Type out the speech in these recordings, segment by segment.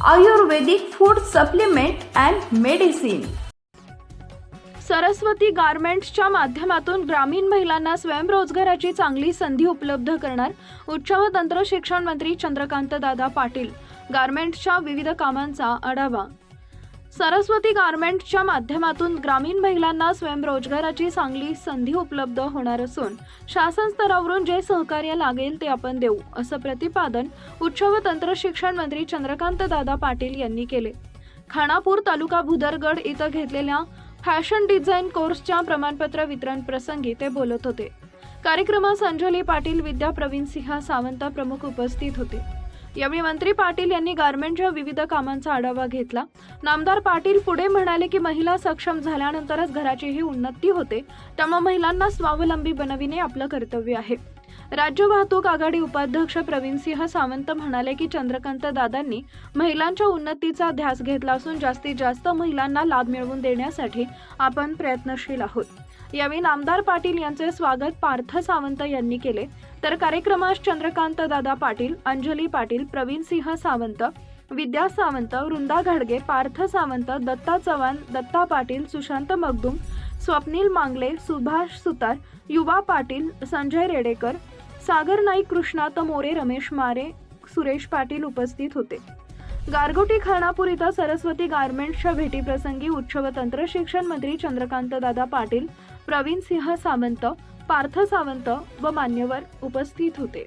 Ayurvedic food supplement and medicine Saraswati गारमेंट्सच्या माध्यमातून ग्रामीण महिलांना स्वयंरोजगाराची चांगली संधी उपलब्ध करणार उच्च व तंत्र शिक्षण मंत्री चंद्रकांत दादा पाटील. गारमेंट्सच्या विविध कामांचा आढावा. सरस्वती गारमेंटच्या माध्यमातून ग्रामीण महिलांना स्वयंरोजगाराची चांगली संधी उपलब्ध होणार असून शासन स्तरावरून जे सहकार्य लागेल ते आपण देऊ असं प्रतिपादन उच्च व तंत्र शिक्षण मंत्री चंद्रकांत दादा पाटील यांनी केले. खानापूर तालुका भुदरगड इथं घेतलेल्या फॅशन डिझाईन कोर्सच्या प्रमाणपत्र वितरण प्रसंगी ते बोलत होते. कार्यक्रमास अंजली पाटील विद्या प्रवीण सिंह सावंत प्रमुख उपस्थित होते. यावेळी मंत्री पाटील यांनी गारमेंटच्या विविध कामांचा आढावा घेतला. नामदार पाटील पुढे म्हणाले की महिला सक्षम झाल्यानंतरच घराचीही उन्नती होते. त्यामुळे महिलांना स्वावलंबी बनविणे आपलं कर्तव्य आहे. राज्य वाहतूक आघाडी उपाध्यक्ष प्रवीणसिंह सावंत म्हणाले की चंद्रकांत दादांनी महिलांच्या उन्नतीचा ध्यास घेतला असून जास्तीत जास्त महिलांना लाभ मिळवून देण्यासाठी आपण प्रयत्नशील आहोत. यावेळी नामदार पाटील यांचे स्वागत पार्थ सावंत यांनी केले. तर कार्यक्रमास चंद्रकांत दादा पाटील अंजली पाटील प्रवीणसिंह सावंत विद्या सावंत वृंदा घाडगे पार्थ सावंत दत्ता चव्हाण दत्ता पाटील सुशांत मगदुम स्वप्नील मांगले सुभाष सुतार युवा पाटील संजय रेडेकर सागर नाईक कृष्णात मोरे रमेश मारे सुरेश पाटील उपस्थित होते. गारगोटी खानापूर इथं सरस्वती गारमेंट्सच्या भेटीप्रसंगी उच्च व तंत्र शिक्षण मंत्री चंद्रकांत दादा पाटील प्रवीण सिंह सावंत पार्थ सावंत व मान्यवर उपस्थित होते.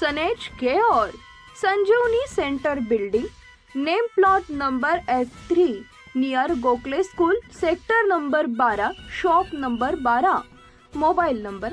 सनेज care Sanjeevani centre building name plot number F three near Gokhale school sector number बारा शॉप नंबर बारा मोबाईल नंबर